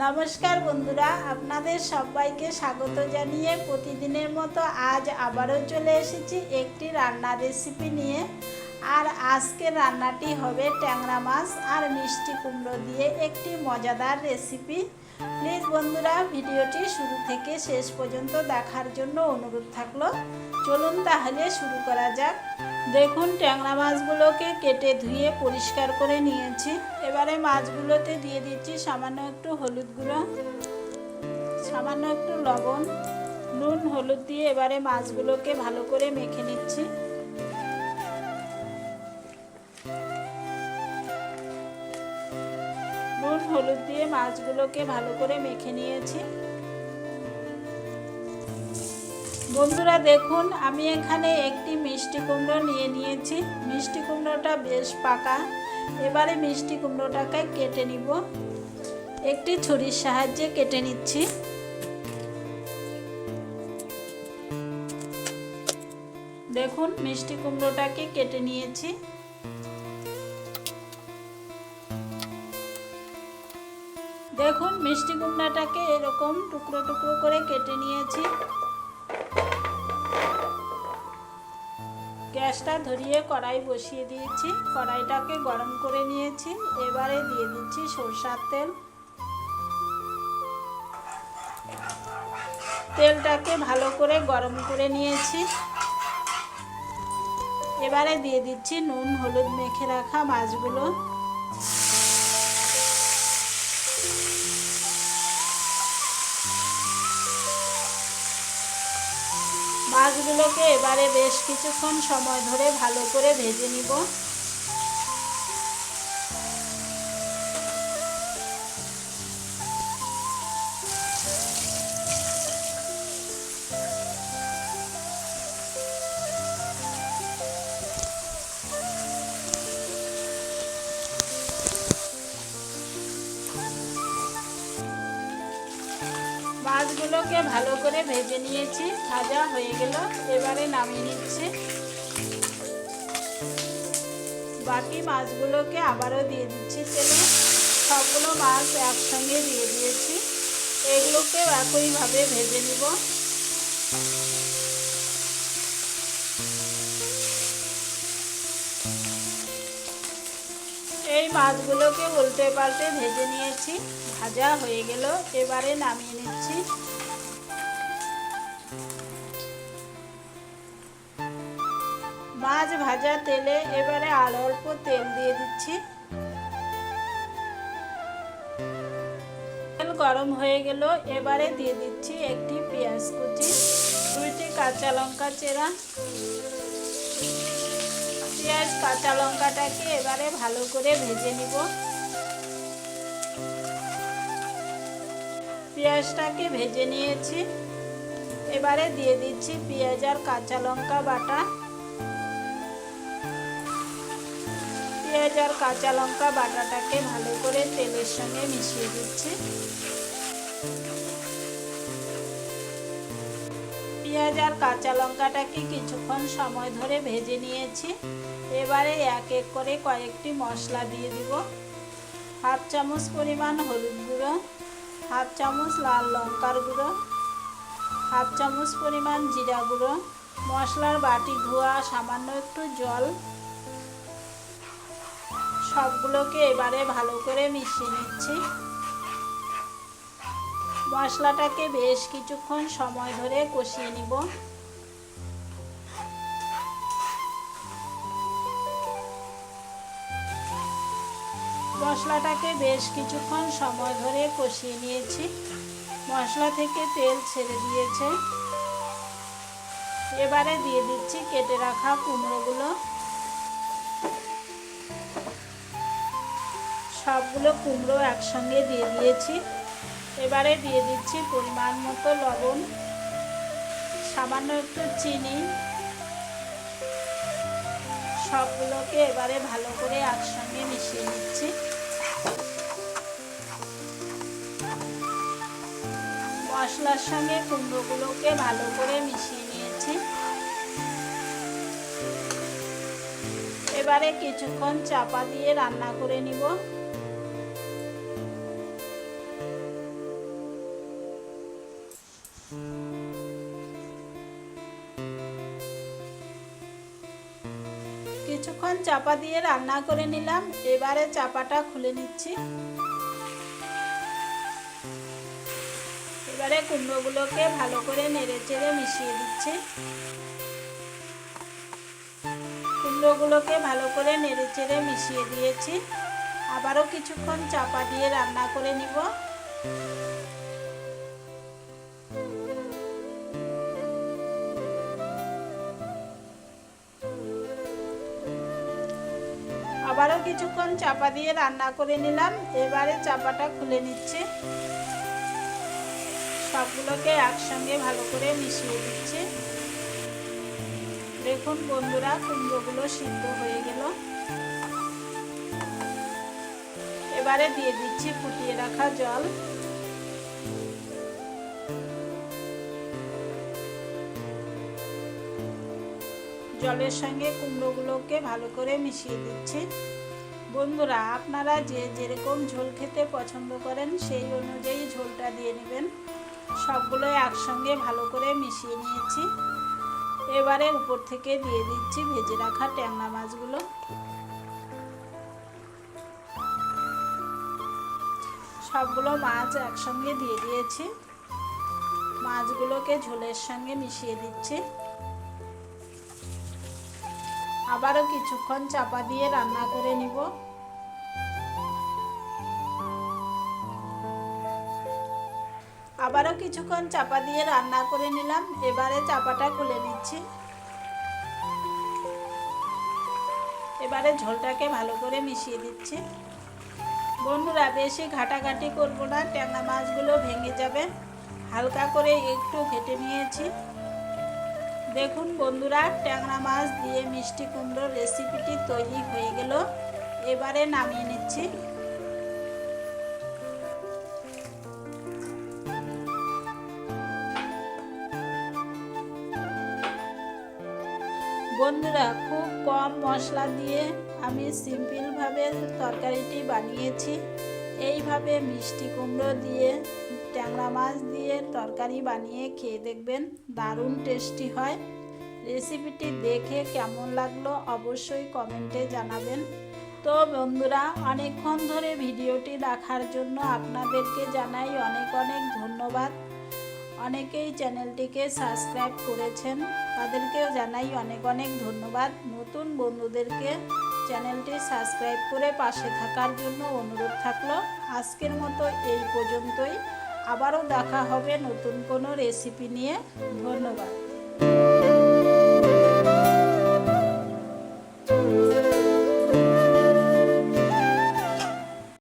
নমস্কার বন্ধুরা, আপনাদের সবাইকে স্বাগত জানিয়ে প্রতিদিনের মতো আজ আবারও চলে এসেছি একটি রান্নার রেসিপি নিয়ে। আর আজকের রান্নাটি হবে ট্যাংরা মাছ আর মিষ্টি কুমড়ো দিয়ে একটি মজাদার রেসিপি প্লিজ বন্ধুরা, ভিডিওটি শুরু থেকে শেষ পর্যন্ত দেখার জন্য অনুরোধ থাকল। চলুন তাহলে শুরু করা যাক। দেখুন, ট্যাংরা মাছগুলোকে কেটে ধুয়ে পরিষ্কার করে নিয়েছি। এবারে মাছগুলোতে দিয়ে দিচ্ছি সামান্য একটু হলুদ গুঁড়ো, সামান্য একটু লবণ, নুন, হলুদ দিয়ে এবারে মাছগুলোকে ভালো করে মেখে নিচ্ছি। নুন, হলুদ দিয়ে মাছগুলোকে ভালো করে মেখে নিয়েছি। বন্ধুরা দেখুন, আমি এখানে একটি মিষ্টি কুমড়ো নিয়ে নিয়েছি। মিষ্টি কুমড়োটা বেশ পাকা। এবারে মিষ্টি কুমড়োটাকে কেটে নিব। একটি ছুরির সাহায্যে কেটে নিচ্ছি। দেখুন, মিষ্টি কুমড়োটাকে কেটে নিয়েছি। দেখুন, মিষ্টি কুমড়াটাকে এরকম টুকরো টুকরো করে কেটে নিয়েছি। গ্যাসটা ধরিয়ে কড়াই বসিয়ে দিয়েছি। কড়াইটাকে গরম করে নিয়েছি। এবারে দিয়ে দিচ্ছি সরষার তেল। তেলটাকে ভালো করে গরম করে নিয়েছি। এবারে দিয়ে দিচ্ছি নুন, হলুদ মেখে রাখা মাছগুলো। মাছগুলোকে এবারে বেশ কিছুক্ষণ সময় ধরে ভালো করে ভেজে নিব। মাছগুলোকে ভালো করে ভেজে নিয়েছি ভাজা হয়ে গেল। এবারে নামিয়ে নিচ্ছি। বাকি মাছগুলোকে আবারও দিয়ে দিচ্ছি। তেলে সবগুলো মাছ একসঙ্গে দিয়ে দিয়েছি। এগুলোকেও একইভাবে ভেজে নিব। এই মাছগুলোকে উল্টে পাল্টে ভেজে নিয়েছি। ভাজা হয়ে গেল। এবারে নামিয়ে নিচ্ছি। মাছ ভাজা তেলে এবারে আর অল্প তেল দিয়ে দিচ্ছি। তেল গরম হয়ে গেল, এবারে দিয়ে দিচ্ছি একটি পেঁয়াজ কুচি, দুইটি কাঁচা লঙ্কা চেরা। পেঁয়াজ, কাঁচা লঙ্কাটাকে এবারে ভালো করে ভেজে নিব। পেঁয়াজটাকে ভেজে নিয়েছি। এবারে দিয়ে দিচ্ছি পেঁয়াজ আর কাঁচা লঙ্কা বাটা। পেঁয়াজ আর কাঁচা লঙ্কা বাটাটাকে ভালো করে তেলের সঙ্গে মিশিয়ে দিচ্ছি। পেঁয়াজ আর কাঁচা লঙ্কাটাকে কিছুক্ষণ সময় ধরে ভেজে নিয়েছি। এবারে এক এক করে কয়েকটি মশলা দিয়ে দিব। হাফ চামচ পরিমাণ হলুদ গুঁড়ো, হাফ চামচ লাল লঙ্কার গুঁড়ো, হাফ চামচ পরিমাণ জিরা গুঁড়ো। মশলার বাটি ধোয়া, সামান্য একটু জল সবগুলোকে এবারে ভালো করে মিশিয়ে নিচ্ছি। মশলাটাকে বেশ কিছুক্ষণ সময় ধরে কষিয়ে নিব। মশলাটাকে বেশ কিছুক্ষণ সময় ধরে কষিয়ে নিয়েছি। মশলা থেকে তেল ছেড়ে দিয়েছে। এবারে দিয়ে দিচ্ছি কেটে রাখা কুমড়োগুলো। সবগুলো কুমড়ো একসঙ্গে দিয়ে দিয়েছি। এবারে দিয়ে দিচ্ছি পরিমাণ মতো লবণ, সামান্য একটু চিনি। সবগুলোকে এবারে ভালো করে একসঙ্গে মিশিয়ে নিচ্ছি। মশলার সঙ্গে কুমড়োগুলোকে ভালো করে মিশিয়ে নিয়েছি। এবারে কিছুক্ষণ চাপা দিয়ে রান্না করে নিব। কিছুক্ষণ চাপা দিয়ে রান্না করে নিলাম। এবারে চাপাটা খুলে নিচ্ছি। এবারে কুমড়োগুলোকে ভালো করে নেড়ে চেড়ে মিশিয়ে দিচ্ছি। কুমড়োগুলোকে ভালো করে নেড়ে চেড়ে মিশিয়ে দিয়েছি। আবারও কিছুক্ষণ চাপা দিয়ে রান্না করে নিব। আবারও কিছুক্ষণ চাপা দিয়ে রান্না করে নিলাম। এবারে চাপাটা খুলে নিচ্ছে। সবগুলোকে একসঙ্গে ভালো করে মিশিয়ে দিচ্ছে দেখুন বন্ধুরা, কুমড়োগুলো সিদ্ধ হয়ে গেল। এবারে দিয়ে দিচ্ছি ফুটিয়ে রাখা জল। জলের সঙ্গে কুমড়োগুলোকে ভালো করে মিশিয়ে দিচ্ছি। বন্ধুরা, আপনারা যে যেরকম ঝোল খেতে পছন্দ করেন, সেই অনুযায়ী ঝোলটা দিয়ে নেবেন। সবগুলো একসঙ্গে ভালো করে মিশিয়ে নিয়েছি। এবারে উপর থেকে দিয়ে দিচ্ছি ভেজে রাখা ট্যাংরা মাছগুলো। সবগুলো মাছ একসঙ্গে দিয়ে দিয়েছি। মাছগুলোকে ঝোলের সঙ্গে মিশিয়ে দিচ্ছি। আবারও কিছুক্ষণ চাপা দিয়ে রান্না করে নিব। আবারও কিছুক্ষণ চাপা দিয়ে রান্না করে নিলাম। এবারে চাপাটা খুলে নিচ্ছি। এবারে ঝোলটাকে ভালো করে মিশিয়ে দিচ্ছি। বন্ধুরা, বেশি ঘাটাঘাটি করব না। ট্যাংরা মাছগুলো ভেঙে যাবে। হালকা করে একটু ঘেটে নিয়েছি। দেখুন বন্ধুরা, ট্যাংরা মাছ দিয়ে মিষ্টি কুমড়োর রেসিপিটি তৈরি হয়ে গেল। এবারে নামিয়ে নিচ্ছি। বন্ধুরা, খুব কম মশলা দিয়ে আমি সিম্পলভাবে তরকারিটি বানিয়েছি। এইভাবে মিষ্টি কুমড়ো দিয়ে ট্যাংরা মাছ দিয়ে তরকারি বানিয়ে খেয়ে দেখবেন দারুণ টেস্টি হয়। রেসিপিটি দেখে কেমন লাগল অবশ্যই কমেন্টে জানাবেন। তো বন্ধুরা, অনেকক্ষণ ধরে ভিডিওটি দেখার জন্য আপনাদেরকে জানাই অনেক অনেক ধন্যবাদ। অনেকেই চ্যানেলটিকে সাবস্ক্রাইব করেছেন, তাদেরকেও জানাই অনেক অনেক ধন্যবাদ। নতুন বন্ধুদেরকে চ্যানেলটি সাবস্ক্রাইব করে পাশে থাকার জন্য অনুরোধ থাকল। আজকের মতো এই পর্যন্তই। আবারও দেখা হবে নতুন কোনো রেসিপি নিয়ে। ধন্যবাদ।